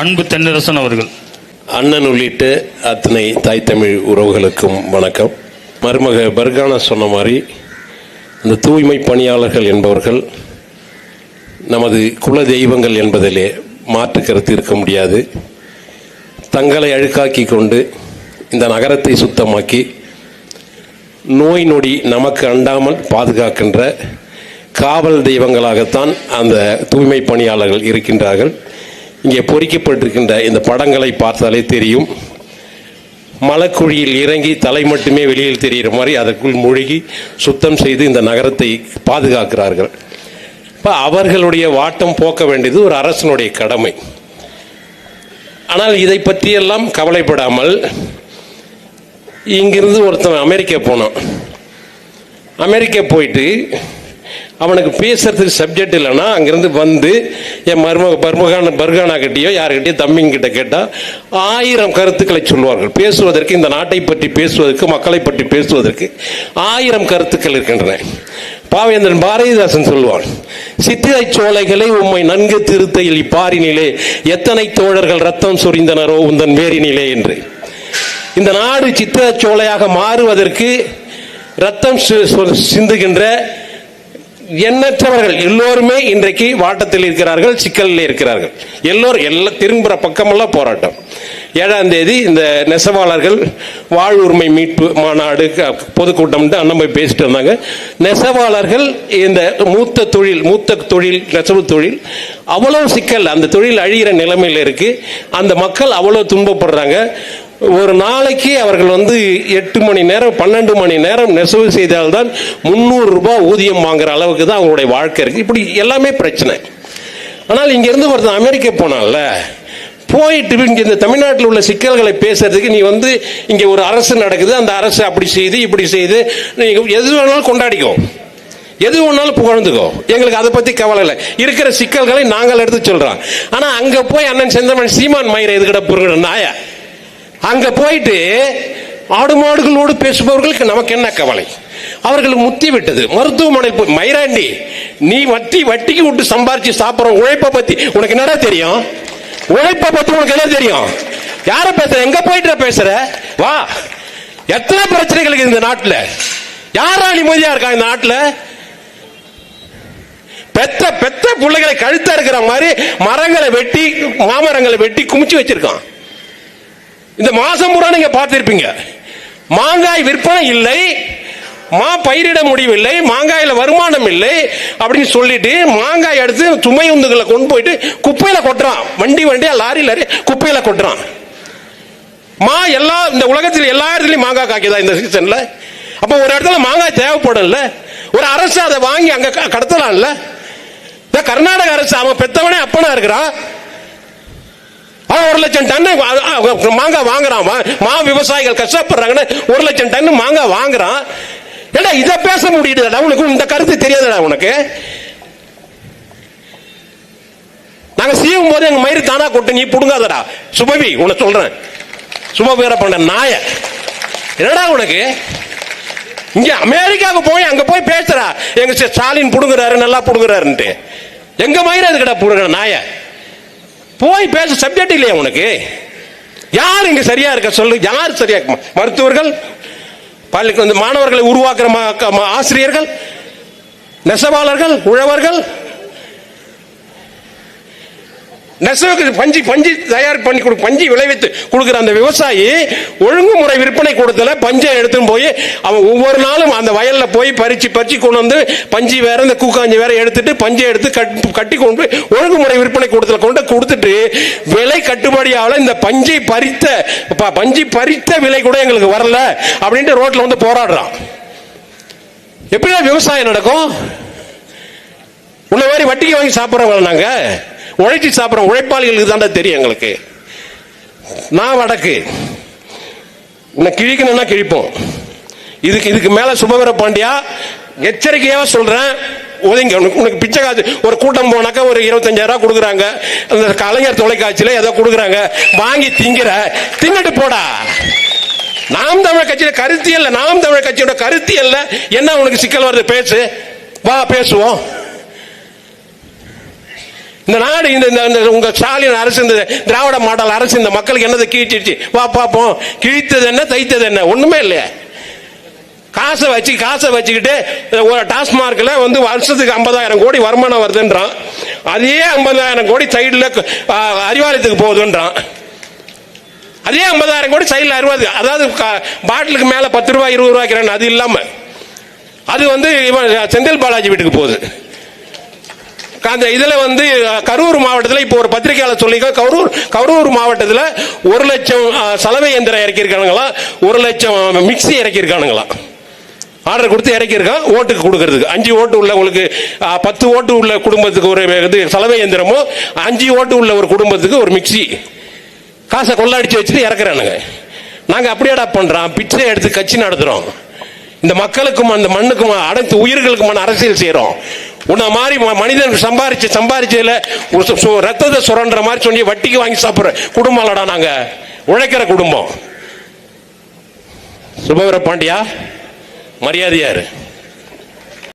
அன்பு தென்னரசன் அவர்கள். அண்ணன் உள்ளிட்ட அத்தனை தாய் தமிழ் உறவுகளுக்கும் வணக்கம். மருமக பர்கானா சொன்ன மாதிரி இந்த தூய்மை பணியாளர்கள் என்பவர்கள் நமது குல தெய்வங்கள் என்பதிலே மாற்று கருத்து இருக்க முடியாது. தங்களை அழுக்காக்கி கொண்டு இந்த நகரத்தை சுத்தமாக்கி நோய் நொடி நமக்கு அண்டாமல் பாதுகாக்கின்ற காவல் தெய்வங்களாகத்தான் அந்த தூய்மை பணியாளர்கள் இருக்கின்றார்கள். இங்கே பொறிக்கப்பட்டிருக்கின்ற இந்த படங்களை பார்த்தாலே தெரியும். மலக்குழியில் இறங்கி தலை மட்டுமே வெளியில் தெரிகிற மாதிரி அதற்குள் மூழ்கி சுத்தம் செய்து இந்த நகரத்தை பாதுகாக்கிறார்கள். இப்போ அவர்களுடைய வாட்டம் போக்க வேண்டியது ஒரு அரசனுடைய கடமை. ஆனால் இதை பற்றியெல்லாம் கவலைப்படாமல் இங்கிருந்து ஒருத்தன் அமெரிக்கா போனான். அமெரிக்கா போயிட்டு அவனுக்கு பேசுறதுக்கு சப்ஜெக்ட் இல்லைன்னா அங்கேருந்து வந்து என் மருமக பர்மகான பர்கானா கிட்டேயோ யாருக்கிட்டயோ தம்பிங்கிட்ட கேட்டால் ஆயிரம் கருத்துக்களை சொல்வார்கள் பேசுவதற்கு இந்த நாட்டை பற்றி பேசுவதற்கு மக்களை பற்றி பேசுவதற்கு ஆயிரம் கருத்துக்கள் இருக்கின்றன. பாவேந்திரன் பாரதிதாசன் சொல்வான் சித்திரை சோலைகளை உம்மை நன்கு திருத்தையில் இப்பாரினிலே எத்தனை தோழர்கள் ரத்தம் சொரிந்தனரோ உந்தன் வேரினிலே என்று. இந்த நாடு சித்திரச்சோலையாக மாறுவதற்கு ரத்தம் சொ- சிந்துகின்ற எண்ணற்றவர்கள் எல்லோருமே இன்றைக்கு வாட்டத்தில் இருக்கிறார்கள் சிக்கலில் இருக்கிறார்கள். எல்லோரும் எல்லா திரும்புகிற பக்கமெல்லாம் போராட்டம். ஏழாம் தேதி இந்த நெசவாளர்கள் வாழ் உரிமை மீட்பு மாநாடு க- பொதுக்கூட்டம் அண்ணன் போய் பேசிட்டு வந்தாங்க. நெசவாளர்கள் இந்த மூத்த தொழில் மூத்த தொழில் நெசவு தொழில் அவ்வளவு சிக்கல் அந்த தொழில் அழிகிற நிலைமையில் இருக்கு. அந்த மக்கள் அவ்வளவு துன்பப்படுறாங்க. ஒரு நாளைக்கு அவர்கள் வந்து எட்டு மணி நேரம் பன்னெண்டு மணி நேரம் நெசவு செய்தால்தான் முந்நூறு ரூபாய் ஊதியம் வாங்குற அளவுக்கு தான் அவங்களுடைய வாழ்க்கை இருக்கு. இப்படி எல்லாமே பிரச்சனை. ஆனால் இங்கேருந்து ஒருத்தன் அமெரிக்கா போனான்ல போயிட்டு இங்கே இந்த தமிழ்நாட்டில் உள்ள சிக்கல்களை பேசுறதுக்கு நீ வந்து இங்கே ஒரு அரசு நடக்குது அந்த அரசு அப்படி செய்து இப்படி செய்து நீங்கள் எது வேணாலும் கொண்டாடிக்கோ. எது வேணாலும் புகழ்ந்துக்கோ. எங்களுக்கு அதை பற்றி கவலை இல்லை. இருக்கிற சிக்கல்களை நாங்கள் எடுத்து சொல்கிறோம் ஆனால் அங்கே போய் அண்ணன் செந்தமன் சீமான் மயிரை எதுக்கிட புரிகிற நாய? அங்க போயிட்டு ஆடு மாடுகளோடு பேசுபவர்களுக்கு நமக்கு என்ன கவலை? அவர்கள் முத்தி விட்டது. மருத்துவமனை போய் மைராண்டி நீ வட்டி வட்டிக்கு விட்டு சம்பாரிச்சு சாப்பிடுற உழைப்பை பத்தி உனக்கு என்னடா தெரியும்? உழைப்பை பத்தி உனக்கு என்ன தெரியும்? யார பேசுற? எங்க போயிட்டு பேசுற? வா. எத்தனை பிரச்சனைகள் இருக்குது இந்த நாட்டில்? யாரா நிம்மதியா இருக்கா இந்த நாட்டில்? பெத்த பெத்த பிள்ளைகளை கழுத்தா இருக்கிற மாதிரி மரங்களை வெட்டி மாமரங்களை வெட்டி குமிச்சு வச்சிருக்கான். இந்த மாசம் பூரா நீங்க பார்த்திருப்பீங்க. மாங்காய் விற்பனை இல்லை மா பயிரிட முடியவில்லை மாங்காயில் வருமானம் இல்லை அப்படின்னு சொல்லிட்டு மாங்காய் எடுத்து சுமை உந்துகளை கொண்டு போயிட்டு குப்பையில கொட்டுறான். வண்டி வண்டியா லாரி லாரி குப்பையில கொட்டுறான். மா எல்லா இந்த உலகத்தில் எல்லா இடத்துலையும் மாங்காய் காய்க்குதா இந்த சீசன்ல அப்ப ஒரு இடத்துல மாங்காய் தேவைப்படும்ல? ஒரு அரசு அதை வாங்கி அங்க க- கடத்தலாம்ல? இந்த கர்நாடக அரசு அவன் பெத்தவனே அப்பனா இருக்கிறான். ஒரு லட்சம் டன் மாங்காய் வாங்குறான் மா- மா விவசாயிகள் கஷ்டப்படுறாங்கன்னு ஒரு லட்சம் டன் மாங்காய் வாங்குறான். ஏடா இத பேச முடியுதுடா உனக்கு இந்த கருத்து தெரியாதுடா உனக்கு? நாங்க செய்யும் போது எங்க மயிறு தானா கொட்டு நீ புடுங்காதடா. சுபவி உன சொல்றேன். சுப பேர பண்ண நாய. என்னடா உனக்கு? இங்க அமெரிக்காவுக்கு போய் அங்க போய் பேசுறா. எங்க ஸ்டாலின் புடுங்குறாரு நல்லா புடுங்குறாருன்ட்டு. எங்க மயிறு அதுக்கடா புடுங்குற நாய? போய் பேச சப்ஜெக்ட் இல்லையா உனக்கு? யார் இங்க சரியா இருக்க சொல்லு? யார் சரியா மருத்துவர்கள் பள்ளி வந்து மாணவர்களை உருவாக்குற ஆசிரியர்கள் நெசவாளர்கள் உழவர்கள் நெசவுக்கு பஞ்சு பஞ்சு தயார் பண்ணி கொடு பஞ்சு விளைவித்து கொடுக்குற அந்த விவசாயி ஒழுங்குமுறை விற்பனை கூடத்தில் பஞ்சை எடுத்துன்னு போய் அவன் ஒவ்வொரு நாளும் அந்த வயலில் போய் பறித்து பறித்து கொண்டு வந்து பஞ்சு வேற இந்த கூக்காஞ்சி வேற எடுத்துட்டு பஞ்சை எடுத்து கட்- கட்டி கொண்டு ஒழுங்குமுறை விற்பனை கூடத்தில் கொண்டு கொடுத்துட்டு விலை கட்டுப்படியாவில் இந்த பஞ்சை பறித்த ப- பஞ்சு பறித்த விலை கூட எங்களுக்கு வரல அப்படின்ட்டு ரோட்டில் வந்து போராடுறான். எப்படிடா விவசாயம் நடக்கும்? உள்ள மாதிரி வட்டிக்கு வாங்கி சாப்பிட்றவங்க நாங்கள் உழைச்சி சாப்பிட்ற உழைப்பாளிகளுக்கு தாண்டா தெரியும் எங்களுக்கு. நான் வடக்கு. உன்னை கிழிக்கணும்னா கிழிப்போம். இதுக்கு இதுக்கு மேல சுபவீர பாண்டியா எச்சரிக்கையாக சொல்றேன். ஒதுங்க உனக்கு உனக்கு பிச்சை காசு ஒரு கூட்டம் போனாக்கா ஒரு இருபத்தஞ்சாயிரம் கொடுக்குறாங்க. அந்த கலைஞர் தொலைக்காட்சியில் ஏதோ கொடுக்குறாங்க. வாங்கி திங்கிற தின்னுட்டு போடா. நாம் தமிழ் கட்சியில கருத்தியல்ல நாம் தமிழ் கட்சியோட கருத்தியல்ல. என்ன உனக்கு சிக்கல் வருது? பேசு. வா பேசுவோம். இந்த நாடு இந்த இந்த- இந்த உங்க ஸ்டாலின் அரசு இந்த திராவிட மாடல் அரசு இந்த மக்களுக்கு என்னதை கீழ்த்திடுச்சு வா பார்ப்போம் கிழித்தது என்ன தைத்தது என்ன? ஒண்ணுமே இல்லையா. காசை வச்சு காசை வச்சுக்கிட்டு ஒரு டாஸ்மார்க்கில் வந்து வருஷத்துக்கு ஐம்பதாயிரம் கோடி வருமானம் வருதுன்றான். அதே ஐம்பதாயிரம் கோடி சைடில் அறிவாலயத்துக்கு போகுதுன்றான். அதே ஐம்பதாயிரம் கோடி சைடில் அறுபது அதாவது பாட்டிலுக்கு மேலே பத்து ரூபாய் இருபது ரூபாய்க்கு அது இல்லாமல் அது வந்து இவன் செந்தில் பாலாஜி வீட்டுக்கு போகுது. அந்த இதுல வந்து கரூர் மாவட்டத்தில் இப்போ ஒரு பத்திரிகையாளர் சொல்லி கரூர் கரூர் மாவட்டத்தில் ஒரு லட்சம் சலவை எந்திரம் இறக்கியிருக்கானுங்களா? ஒரு லட்சம் மிக்ஸி இறக்கியிருக்கானுங்களா? ஆர்டர் கொடுத்து இறக்கியிருக்கான் ஓட்டுக்கு கொடுக்கறதுக்கு. அஞ்சு ஓட்டு உள்ளவங்களுக்கு உங்களுக்கு பத்து ஓட்டு உள்ள குடும்பத்துக்கு ஒரு இது சலவை எந்திரமோ அஞ்சு ஓட்டு உள்ள ஒரு குடும்பத்துக்கு ஒரு மிக்ஸி. காசை கொள்ளடிச்சு வச்சுட்டு இறக்குறானுங்க. நாங்கள் அப்படியேடா பண்ணுறோம் பிச்சை எடுத்து கட்சி நடத்துகிறோம் இந்த மக்களுக்கும் அந்த மண்ணுக்கும் அனைத்து உயிர்களுக்குமான அரசியல் செய்கிறோம் உன்னை மாதிரி ம- மனிதன் சம்பாரிச்சு சம்பாரிச்சதுல ஒரு ரத்தத்தை சுரண்டுற மாதிரி சொல்லி வட்டிக்கு வாங்கி சாப்பிட்ற குடும்பம் இல்லடா நாங்க. உழைக்கிற குடும்பம். சுபவீர பாண்டியா மரியாதையாரு